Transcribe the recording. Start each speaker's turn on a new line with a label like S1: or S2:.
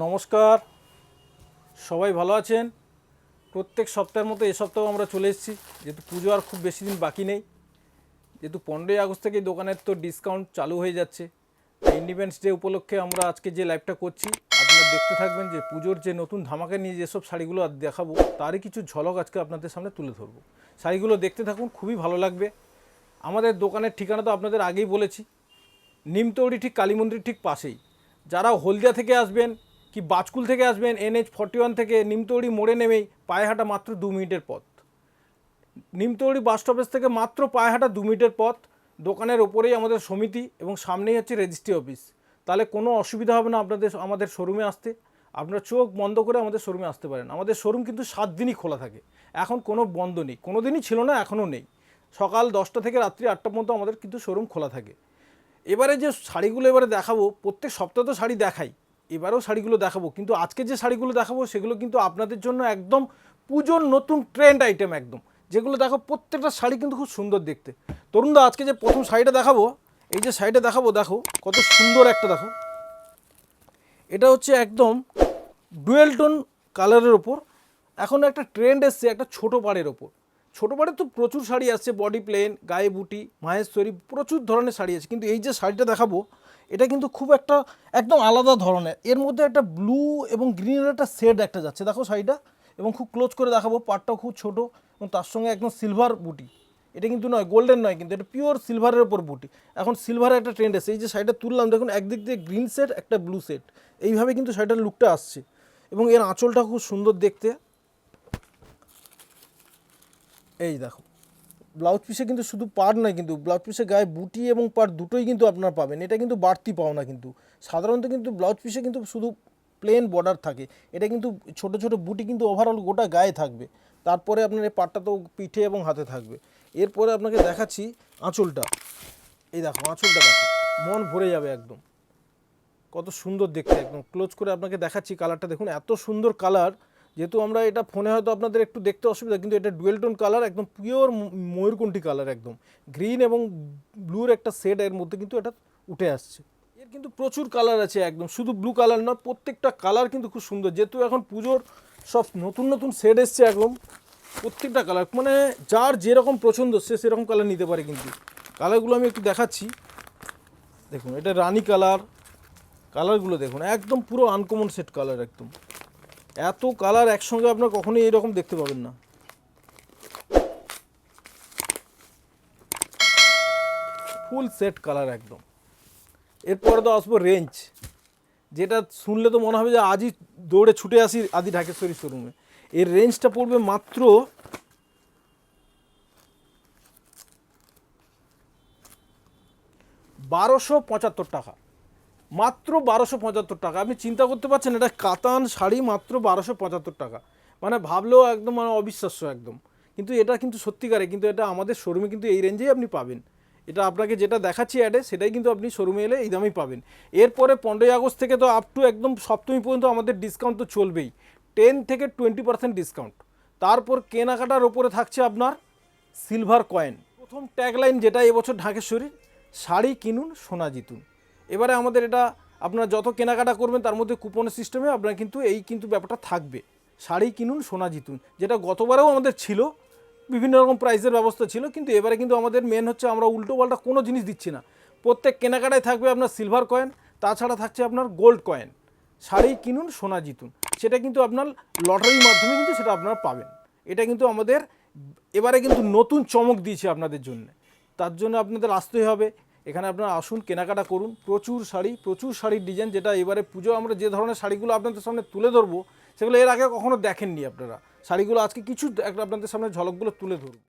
S1: নমস্কার। সবাই ভালো আছেন? প্রত্যেক সপ্তাহের মতো এ সপ্তাহ আমরা চলে এসেছি। যেহেতু পুজো আর খুব বেশি দিন বাকি নেই, যেহেতু পনেরোই আগস্ট থেকে দোকানের তো ডিসকাউন্ট চালু হয়ে যাচ্ছে। ইন্ডিপেন্ডেন্স ডে উপলক্ষে আমরা আজকে যে লাইভটা করছি, আপনারা দেখতে থাকবেন যে পুজোর যে নতুন ধামাকা নিয়ে যেসব শাড়িগুলো আজ দেখাবো, তারই কিছু ঝলক আজকে আপনাদের সামনে তুলে ধরবো। শাড়িগুলো দেখতে থাকুন, খুবই ভালো লাগবে। আমাদের দোকানের ঠিকানা তো আপনাদের আগেই বলেছি। নিমতৌড়ি ঠিক কালী মন্দির ঠিক পাশেই। যারা হলদিয়া থেকে আসবেন কি বাজকুল থেকে আসবেন, এনএইচ ফর্টি ওয়ান থেকে নিমতৌড়ি মোড়ে নেমেই পায়ে হাঁটা মাত্র দু মিনিটের পথ। নিমতৌড়ি বাস স্টপেজ থেকে মাত্র পায়ে হাঁটা দু মিনিটের পথ, দোকানের ওপরেই আমাদের সমিতি এবং সামনেই হচ্ছে রেজিস্ট্রি অফিস। তাহলে কোনো অসুবিধা হবে না আপনাদের, আমাদের শোরুমে আসতে। আপনারা চোখ বন্ধ করে আমাদের শোরুমে আসতে পারেন। আমাদের শোরুম কিন্তু সাত দিনই খোলা থাকে। এখন কোনো বন্ধ নেই। কোনো দিনই ছিল না, এখনও নেই। সকাল দশটা থেকে রাত্রি আটটা পর্যন্ত আমাদের কিন্তু শোরুম খোলা থাকে। এবারে যে শাড়িগুলো এবারে দেখাবো, প্রত্যেক সপ্তাহে তো শাড়ি দেখাই। এবারেও শাড়িগুলো দেখাবো। কিন্তু আজকে যে শাড়িগুলো দেখাবো, সেগুলো কিন্তু আপনাদের জন্য একদম পুজোর নতুন ট্রেন্ড আইটেম একদম। যেগুলো দেখো, প্রত্যেকটা শাড়ি কিন্তু খুব সুন্দর দেখতে। তরুণদা আজকে যে প্রথম শাড়িটা দেখাবো, এই যে শাড়িটা দেখাবো, দেখো, কত সুন্দর একটা দেখো। এটা হচ্ছে একদম ডুয়েল টোন কালারের ওপর। এখন একটা ট্রেন্ড এসছে, একটা ছোটো পাড়ের ওপর। ছোটো পাড়ের তো প্রচুর শাড়ি আসছে বডি প্লেন গায়ে বুটি মাহেশ্বরী প্রচুর ধরনের শাড়ি আছে। কিন্তু এই যে শাড়িটা দেখাবো, এটা কিন্তু খুব একটা একদম আলাদা ধরনের। এর মধ্যে একটা ব্লু এবং গ্রিনের একটা শেড একটা যাচ্ছে। দেখো শাড়িটা, এবং খুব ক্লোজ করে দেখাবো, পাটটাও খুব ছোট, এবং তার সঙ্গে একদম সিলভার বুটি। এটা কিন্তু নয় গোল্ডেন নয়, কিন্তু এটা পিওর সিলভারের ওপর বুটি। এখন সিলভারের একটা ট্রেন্ড এসে এই যে শাড়িটা তুললাম, দেখুন, একদিক দিয়ে গ্রিন সেট একটা ব্লু সেট এইভাবে কিন্তু শাড়িটার লুকটা আসছে। এবং এর আঁচলটা খুব সুন্দর দেখতে। এই দেখো ব্লাউজ পিসে কিন্তু শুধু পাড় নয় কিন্তু ব্লাউজ পিসে গায়ে বুটি এবং পাড় দুটোই কিন্তু আপনারা পাবেন। এটা কিন্তু বাড়তি পাও না কিন্তু। সাধারণত কিন্তু ব্লাউজ পিসে কিন্তু শুধু প্লেন বর্ডার থাকে। এটা কিন্তু ছোট ছোট বুটি কিন্তু ওভারঅল গোটা গায়ে থাকবে। তারপরে আপনার এই পাটটা তো পিঠে এবং হাতে থাকবে। এরপরে আপনাকে দেখাচ্ছি আঁচলটা। এই দেখো, আঁচলটা দেখো, মন ভরে যাবে একদম। কত সুন্দর দেখতে, একদম। ক্লোজ করে আপনাকে দেখাচ্ছি কালারটা দেখুন, এত সুন্দর কালার যেহেতু আমরা এটা ফোনে হয়তো আপনাদের একটু দেখতে অসুবিধা, কিন্তু এটা ডুয়েল টোন কালার একদম পিওর ময়ূরকণ্ঠী কালার একদম। গ্রিন এবং ব্লুর একটা শেড এর মধ্যে কিন্তু এটা উঠে আসছে। এর কিন্তু প্রচুর কালার আছে একদম, শুধু ব্লু কালার নয় প্রত্যেকটা কালার কিন্তু খুব সুন্দর। যেহেতু এখন পুজোর সব নতুন নতুন শেড এসছে একদম, প্রত্যেকটা কালার মানে যার যেরকম পছন্দ সে সেরকম কালার নিতে পারে কিন্তু। কালারগুলো আমি একটু দেখাচ্ছি। দেখুন, এটা রানী কালার, কালারগুলো দেখুন, একদম পুরো আনকমন সেট কালার একদম। এত কালার একসঙ্গে আপনার কখনোই এরকম দেখতে পাবেন না। ফুল সেট কালার একদম। এরপরে তো আসব রেঞ্জ। যেটা শুনলে তো মনে হবে যে আজই দৌড়ে ছুটে আসি আদি ঢাকেশ্বরী শোরুমে। এর রেঞ্জটা পড়বে মাত্র বারোশো পঁচাত্তর টাকা। মাত্র বারোশো পঁচাত্তর টাকা। আপনি চিন্তা করতে পারছেন, এটা কাতান শাড়ি মাত্র বারোশো পঁচাত্তর টাকা। মানে ভাবলেও একদম মানে অবিশ্বাস্য একদম। কিন্তু এটা কিন্তু সত্যিকারে, কিন্তু এটা আমাদের শোরুমে কিন্তু এই রেঞ্জেই আপনি পাবেন। এটা আপনাকে যেটা দেখাচ্ছি অ্যাডে সেটাই কিন্তু আপনি শোরুমে এলে এই দামেই পাবেন। এরপরে পনেরোই আগস্ট থেকে তো আপ টু একদম সপ্তমী পর্যন্ত আমাদের ডিসকাউন্ট তো চলবেই। টেন থেকে টোয়েন্টি পার্সেন্ট ডিসকাউন্ট তারপর কেনাকাটার ওপরে থাকছে আপনার সিলভার কয়েন প্রথম ট্যাগলাইন যেটা এবছর ঢাকেশ্বরীর, শাড়ি কিনুন, সোনা জিতুন। এবারে আমাদের এটা আপনারা যত কেনাকাটা করবেন, তার মধ্যে কুপনের সিস্টেমে আপনার কিন্তু এই কিন্তু ব্যাপারটা থাকবে। শাড়ি কিনুন, সোনা জিতুন। যেটা গতবারেও আমাদের ছিল, বিভিন্ন রকম প্রাইসের ব্যবস্থা ছিল, কিন্তু এবারে কিন্তু আমাদের মেন হচ্ছে আমরা উল্টো পাল্টা কোনো জিনিস দিচ্ছি না। প্রত্যেক কেনাকাটায় থাকবে আপনার সিলভার কয়েন তাছাড়া থাকছে আপনার গোল্ড কয়েন শাড়ি কিনুন, সোনা জিতুন। সেটা কিন্তু আপনার লটারির মাধ্যমে কিন্তু সেটা আপনারা পাবেন। এটা কিন্তু আমাদের এবারে কিন্তু নতুন চমক দিয়েছে আপনাদের জন্য। তার জন্য আপনাদের আসতেই হবে। এখানে আপনারা আসুন, কেনাকাটা করুন। প্রচুর শাড়ি, প্রচুর শাড়ির ডিজাইন যেটা এবারে পুজো, আমরা যে ধরনের শাড়িগুলো আপনাদের সামনে তুলে ধরবো, সেগুলো এর আগে কখনো দেখেননি আপনারা। শাড়িগুলো আজকে কিছু একটা আপনাদের সামনে ঝলকগুলো তুলে ধরবো।